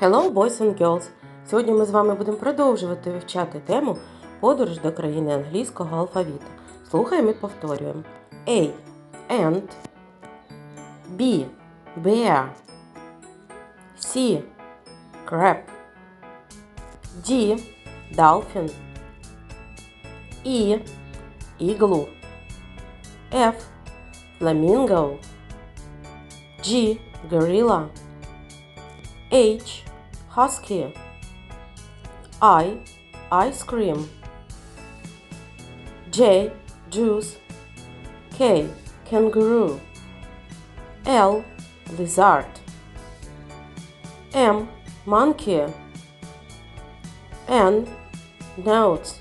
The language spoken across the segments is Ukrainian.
Hello, boys and girls! Сьогодні ми з вами будемо продовжувати вивчати тему подорож до країни англійського алфавіту. Слухаємо і повторюємо. A. Ant B. Bear C. Crab D. Dolphin E. Igloo F. Flamingo G. Gorilla H. Husky. I. Ice cream. J. Juice. K. Kangaroo. L. Lizard. M. Monkey. N. Note.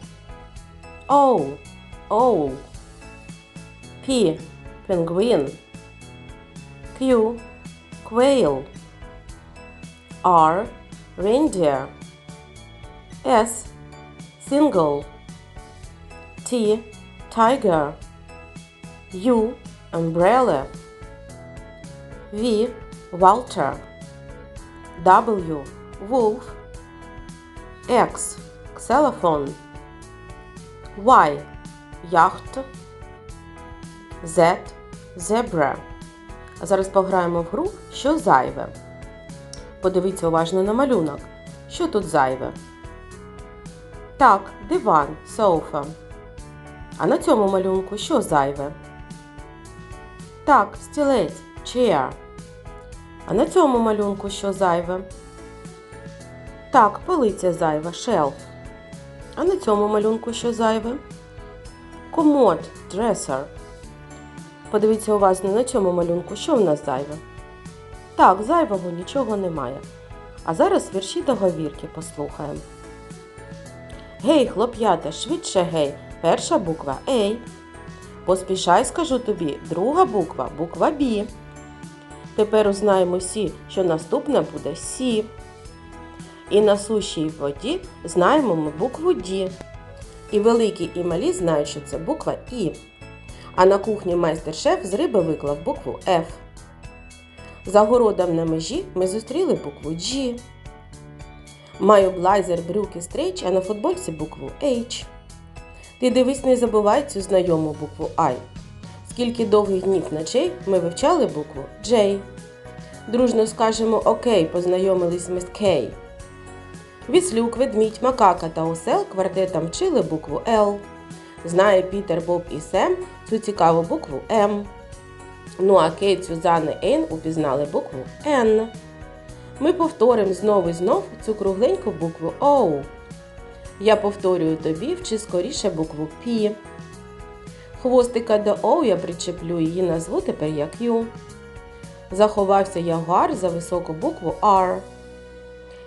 O. Owl. P. Penguin. Q. Quail. R. Reindeer. S. Single. T. Tiger. U. Umbrella. V. Walter. W. Wolf. X. Xylophone. Y. Yacht. Z. Zebra. А зараз пограємо в гру, що зайве. Подивіться уважно на малюнок. Що тут зайве? Так, диван, софа. А на цьому малюнку що зайве? Так, стілець, chair. А на цьому малюнку що зайве? Так, полиця зайва, shelf. А на цьому малюнку що зайве? Комод, dresser. Подивіться уважно на цьому малюнку, що в нас зайве. Так, зайвого нічого немає. А зараз вірші договірки послухаємо. Гей, хлоп'ята, швидше гей. Перша буква A. Поспішай, скажу тобі, друга буква буква B. Тепер узнаємо всі, що наступна буде Сі. І на суші і воді знаємо ми букву D. І великі і малі знають, що це буква І. А на кухні майстер-шеф з риби виклав букву F. За городом на межі ми зустріли букву G. Маю блайзер, брюки, стрейч, а на футбольці букву H. Ти дивись, не забувай цю знайому букву I. Скільки довгих днів ночей ми вивчали букву J. Дружно скажемо Окей, познайомились ми з K. Віслюк, ведмідь, макака та осел квартетом вчили букву L. Знає Пітер, Боб і Сем цю цікаву букву М. Ну а Кейт, Сюзанна Ейн упізнали букву Н. Ми повторимо знову і знов цю кругленьку букву О. Я повторюю тобі, вчи скоріше букву П. Хвостика до О я причеплю, її назву тепер як Ю. Заховався ягуар за високу букву R.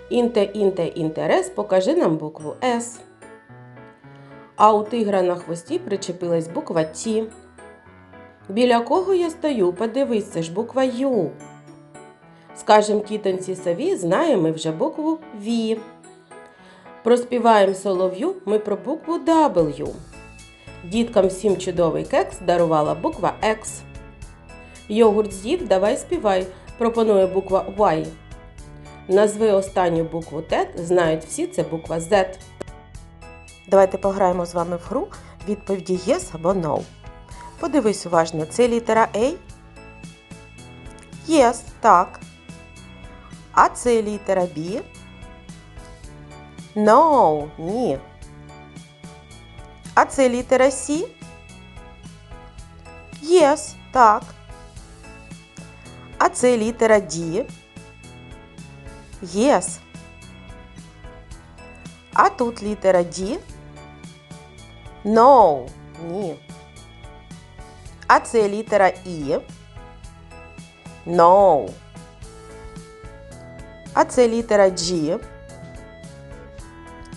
Інте, інте, інтерес, покажи нам букву С. А у тигра на хвості причепилась буква Т. Біля кого я стою? Подивись, це ж буква Ю. Скажем тітонці сові, знаємо ми вже букву В. Проспіваємо солов'ю ми про букву W. Діткам всім чудовий кекс дарувала буква X. Йогурт з'їв, давай співай, пропонує буква Y. Назви останню букву Т, знають всі, це буква Z. Давайте пограємо з вами в гру відповіді Yes або No. Подивись уважно, це літера A? Yes, так. А це літера B? No, ні. А це літера C? Yes, так. А це літера D? Yes. А тут літера D? No, ні. А це літера І? No. А це літера G?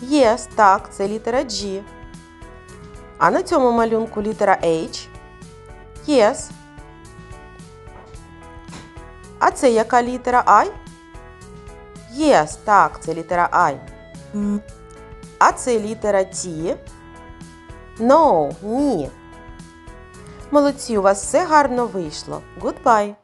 Yes, так, це літера G. А на цьому малюнку літера H? Yes. А це яка літера I? Yes, так, це літера I. А це літера T? No, ні. Молодці, у вас все гарно вийшло. Goodbye!